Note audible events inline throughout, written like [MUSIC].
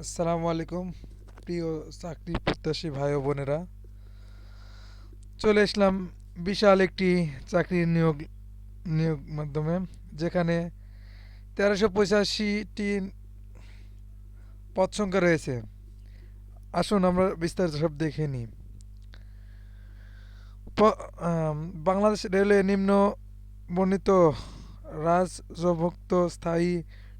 আসসালামু আলাইকুম, প্রিয় চাকরি প্রত্যাশী ভাই ও বোনেরা। চলে আসলাম বিশাল একটি চাকরির নিয়োগ নিয়োগ মাধ্যমে, যেখানে তেরোশো পঁচাশিটি পদ সংখ্যা রয়েছে। আসুন আমরা বিস্তারিত সব দেখে নিই। বাংলাদেশ রেলওয়ে নিম্ন বর্ণিত রাজভুক্ত স্থায়ী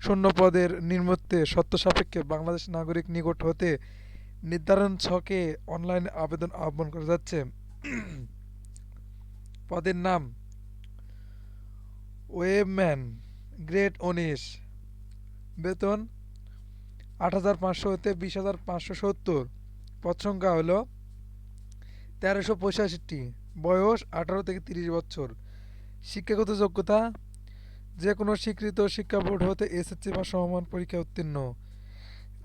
শূন্য পদের নিম্নত্বে সত্য সাপেক্ষে বাংলাদেশ নাগরিক নিকট হতে নির্ধারণ ছকে অনলাইনে আবেদন আহ্বান করা যাচ্ছে। পদের নাম ওয়েবম্যান গ্রেড উনিশ বেতন আট হাজার পাঁচশো হতে বিশ হাজার পাঁচশো সত্তর। পদ সংখ্যা হলো তেরোশো পঁচাশিটি বয়স আঠারো থেকে তিরিশ বছর। শিক্ষাগত যোগ্যতা যে কোনো স্বীকৃত শিক্ষা বোর্ড হতে এসএসসি বা সমমান পরীক্ষা উত্তীর্ণ।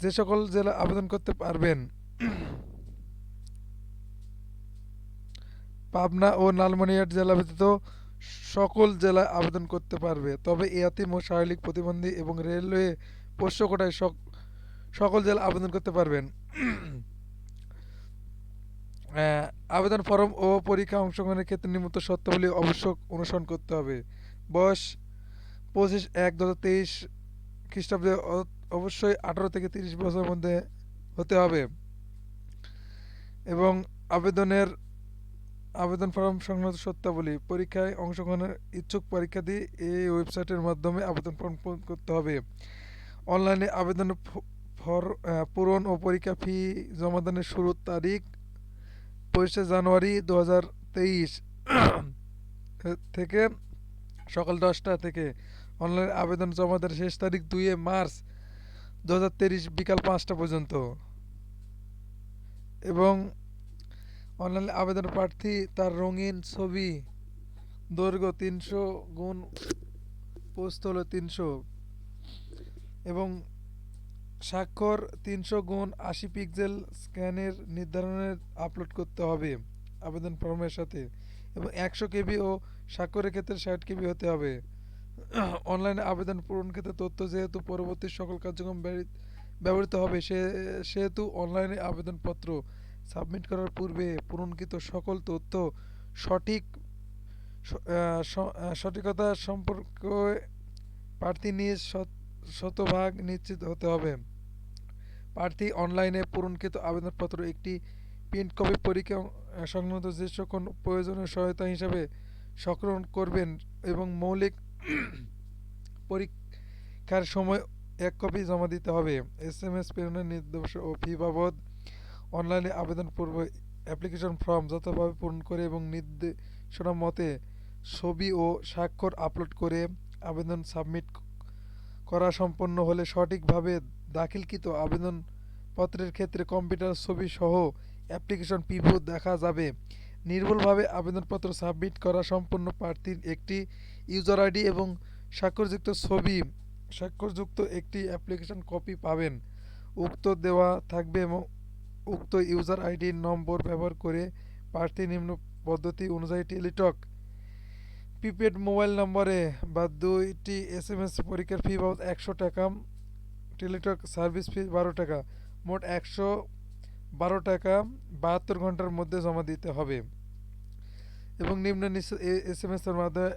যে সকল জেলা আবেদন করতে পারবেন, পাবনা ও লালমনিরহাট জেলা ব্যতীত সকল জেলায় আবেদন করতে পারবে। তবে এয়াতিম ও শারীরিক প্রতিবন্ধী এবং রেলওয়ে পোষ্য কোটায় সকল জেলা আবেদন করতে পারবেন। আবেদন ফরম ও পরীক্ষা অংশগ্রহণের ক্ষেত্রে নিম্নত শর্তাবলী অবশ্য অনুসরণ করতে হবে। বয়স পঁচিশ, এক দু হাজার তেইশ খ্রিস্টাব্দে অবশ্যই আঠারো থেকে তিরিশ বছরের মধ্যে হতে হবে। এবং আবেদনের, আবেদন ফর্ম সংক্রান্ত সত্যাবলী পরীক্ষায় অংশগ্রহণের ইচ্ছুক পরীক্ষার্থী এই ওয়েবসাইটের মাধ্যমে আবেদন ফর্ম পূরণ করতে হবে। অনলাইনে আবেদন ফর পূরণ ও পরীক্ষা ফি জমাদানের শুরুর তারিখ পঁচিশে জানুয়ারি দু হাজার তেইশ থেকে সকাল দশটা থেকে অনলাইন আবেদন জমা দেওয়ার শেষ তারিখ দুইয়ে মার্চ দু বিকাল পাঁচটা পর্যন্ত। এবং অনলাইন আবেদন প্রার্থী তার রঙিন ছবি, দৈর্ঘ্য তিনশো গুণ পোস্ত হলো তিনশো এবং স্বাক্ষর তিনশো গুণ আশি পিক্সেল স্ক্যানের নির্ধারণের আপলোড করতে হবে আবেদন ফর্মের সাথে এবং একশো কেবি ও স্বাক্ষরের ক্ষেত্রে ষাট কেবি হতে হবে। অনলাইনে আবেদন পূরণ ক্ষেত্রে তথ্য যেহেতু পরবর্তী সকল কার্যক্রম ব্যবহৃত- হবে, সে সেহেতু অনলাইনে আবেদনপত্র সাবমিট করার পূর্বে পূরণকৃত সকল তথ্য সঠিক সঠিকতা সম্পর্কে প্রার্থী নিয়ে শত- শতভাগ নিশ্চিত হতে হবে। প্রার্থী অনলাইনে পূরণকৃত আবেদনপত্র একটি প্রিন্ট কপি পরীক্ষা সংক্রান্ত যে সকল প্রয়োজনীয় সহায়তা হিসাবে সংগ্রহণ করবেন এবং মৌলিক [CLEARS THROAT] পরীক্ষার সময় এক কপি জমা দিতে হবে। এস এম এস প্রেরণের নির্দেশ ও ফি বাবদ অনলাইনে আবেদন পূর্ব অ্যাপ্লিকেশন ফর্ম যথাভাবে পূরণ করে এবং নির্দেশনা মতে ছবি ও স্বাক্ষর আপলোড করে আবেদন সাবমিট করা সম্পন্ন হলে সঠিকভাবে দাখিলকৃত আবেদনপত্রের ক্ষেত্রে কম্পিউটার ছবি সহ অ্যাপ্লিকেশন পিভু দেখা যাবে। নির্ভুলভাবে আবেদনপত্র সাবমিট করা সম্পন্ন প্রার্থীর একটি ইউজার আইডি এবং স্বাক্ষরযুক্ত ছবি, স্বাক্ষরযুক্ত একটি অ্যাপ্লিকেশন কপি পাবেন। উক্ত দেওয়া থাকবে এবং উক্ত ইউজার আইডির নম্বর ব্যবহার করে প্রার্থী নিম্ন পদ্ধতি অনুযায়ী টেলিটক, প্রিপেড মোবাইল নম্বরে বা দুইটি এস এম এস পরীক্ষার ফি বাবদ একশো টাকা, টেলিটক সার্ভিস ফি বারো টাকা, মোট একশো বারো টাকা বাহাত্তর ঘণ্টার মধ্যে জমা দিতে হবে। এবং নিম্ন এস এম এস এর মাধ্যমে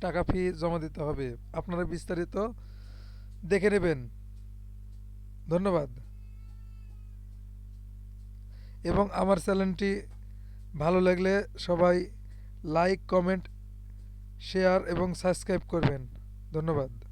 টাকা ফি জমা দিতে হবে। আপনারা বিস্তারিত দেখে নেবেন। ধন্যবাদ। এবং আমার চ্যানেলটি ভালো লাগলে সবাই লাইক, কমেন্ট, শেয়ার এবং সাবস্ক্রাইব করবেন। ধন্যবাদ।